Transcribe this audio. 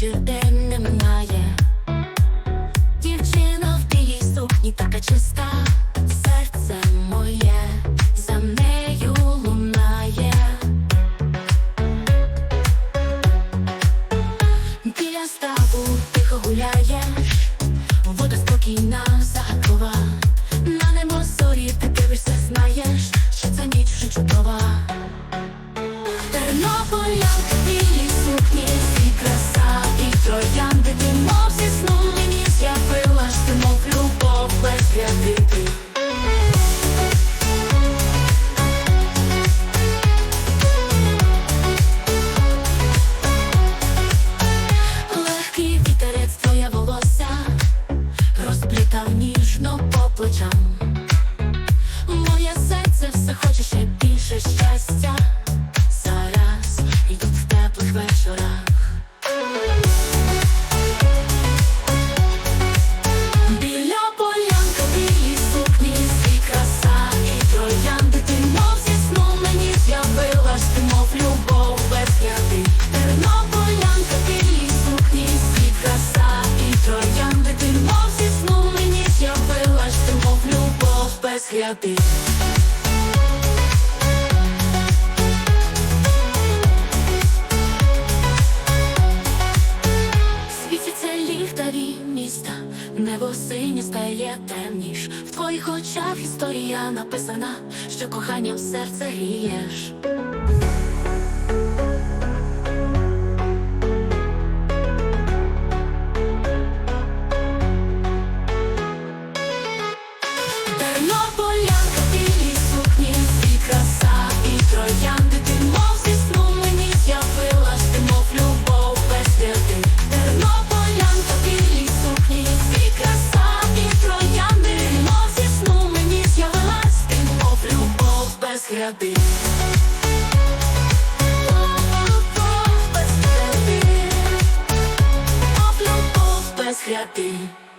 вечір день не минає, дівчина в білій сукні така чиста, серце моє за нею лунає. Тихо гуляє, вода спокійна. святий. Світяться ліхтарі міста, небо синє стає темніш. В твоїх очах історія написана, що кохання в серце грієш. ряди. Без гряди, без гряди.